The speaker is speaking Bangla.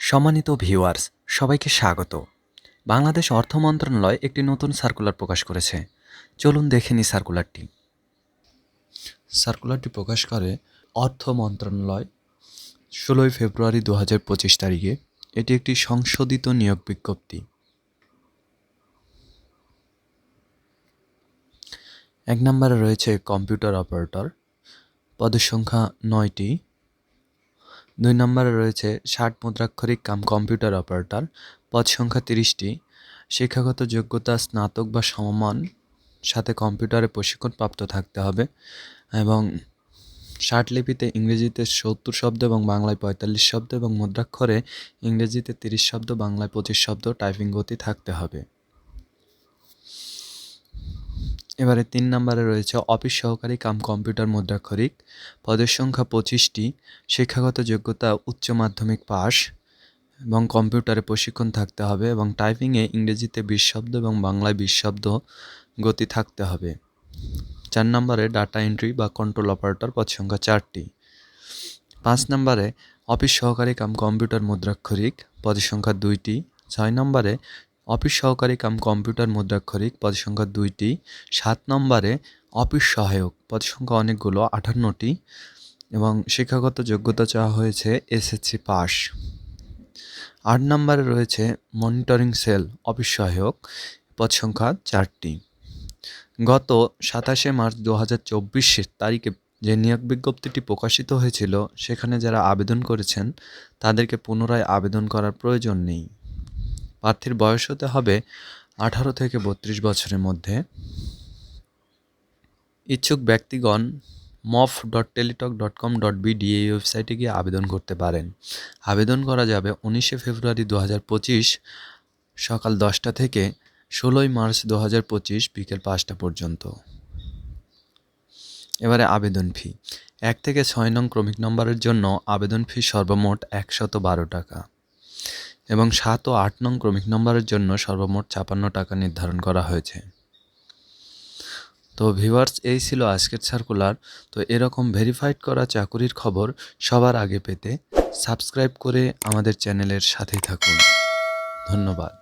সম্মানিত ভিউয়ার্স, সবাইকে স্বাগত। বাংলাদেশ অর্থ মন্ত্রণালয় একটি নতুন সার্কুলার প্রকাশ করেছে। চলুন দেখে নিই সার্কুলারটি সার্কুলারটি প্রকাশ করে অর্থ মন্ত্রণালয়, ষোলোই ফেব্রুয়ারি দু হাজার পঁচিশ তারিখে। এটি একটি সংশোধিত নিয়োগ বিজ্ঞপ্তি। এক নম্বরে রয়েছে কম্পিউটার অপারেটর। পদের সংখ্যা নয়টি। দুই নম্বরে রয়েছে ষাট মুদ্রাক্ষরিক কাম কম্পিউটার অপারেটর, পদ সংখ্যা তিরিশটি, শিক্ষাগত যোগ্যতা, স্নাতক বা সমমান, সাথে কম্পিউটারে প্রশিক্ষণপ্রাপ্ত থাকতে হবে এবং লিপিতে ইংরেজিতে সত্তর শব্দ এবং বাংলায় পঁয়তাল্লিশ শব্দ এবং মুদ্রাক্ষরে ইংরেজিতে তিরিশ শব্দ, বাংলায় পঁচিশ শব্দ, টাইপিং গতি থাকতে হবে। এবারে তিন নম্বরে রয়েছে অফিস সহকারী কাম কম্পিউটার মুদ্রাক্ষরিক। পদের সংখ্যা পঁচিশটি, শিক্ষাগত যোগ্যতা উচ্চ মাধ্যমিক পাস এবং কম্পিউটারে প্রশিক্ষণ থাকতে হবে এবং টাইপিংয়ে ইংরেজিতে বিশ শব্দ এবং বাংলায় বিশ শব্দ গতি থাকতে হবে। চার নম্বরে ডাটা এন্ট্রি বা কন্ট্রোল অপারেটর পদ সংখ্যা চারটি। পাঁচ নম্বরে অফিস সহকারী কাম কম্পিউটার মুদ্রাক্ষরিক পদের সংখ্যা দুইটি। ছয় নম্বরে অফিস সহকারী কাম কম্পিউটার মুদ্রাক্ষরিক পদ সংখ্যা দুইটি, সাত নম্বরে অফিস সহায়ক পদ সংখ্যা অনেকগুলো, আঠান্নটি, এবং শিক্ষাগত যোগ্যতা চাওয়া হয়েছে এসএসসি পাস। আট নম্বরে রয়েছে মনিটরিং সেল অফিস সহায়ক পদ সংখ্যা চারটি। গত সাতাশে মার্চ দু হাজার চব্বিশের তারিখে যে নিয়োগ বিজ্ঞপ্তিটি প্রকাশিত হয়েছিল, সেখানে যারা আবেদন করেছেন, তাদেরকে পুনরায় আবেদন করার প্রয়োজন নেই। প্রার্থীর বয়স হতে হবে আঠারো থেকে বত্রিশ বছরের মধ্যে। ইচ্ছুক ব্যক্তিগণ mof dot teletalk dot com dot BD এই ওয়েবসাইটে গিয়ে আবেদন করতে পারেন। আবেদন করা যাবে উনিশে ফেব্রুয়ারি দু হাজার পঁচিশ সকাল দশটা থেকে ষোলোই মার্চ দু হাজার পঁচিশ বিকেল পাঁচটা পর্যন্ত। এবারে আবেদন ফি। এক থেকে ছয় নং ক্রমিক নম্বরের জন্য আবেদন ফি সর্বমোট একশত বারো টাকা। এবং সাত ও আট নং ক্রমিক নম্বরের জন্য সর্বমোট ছাপান্ন টাকা নির্ধারণ করা হয়েছে। তো ভিভার্স এই ছিল আজকের সার্কুলার। তো এরকম ভেরিফাইড করা চাকুরির খবর সবার আগে পেতে সাবস্ক্রাইব করে আমাদের চ্যানেলের সাথেই থাকুন। ধন্যবাদ।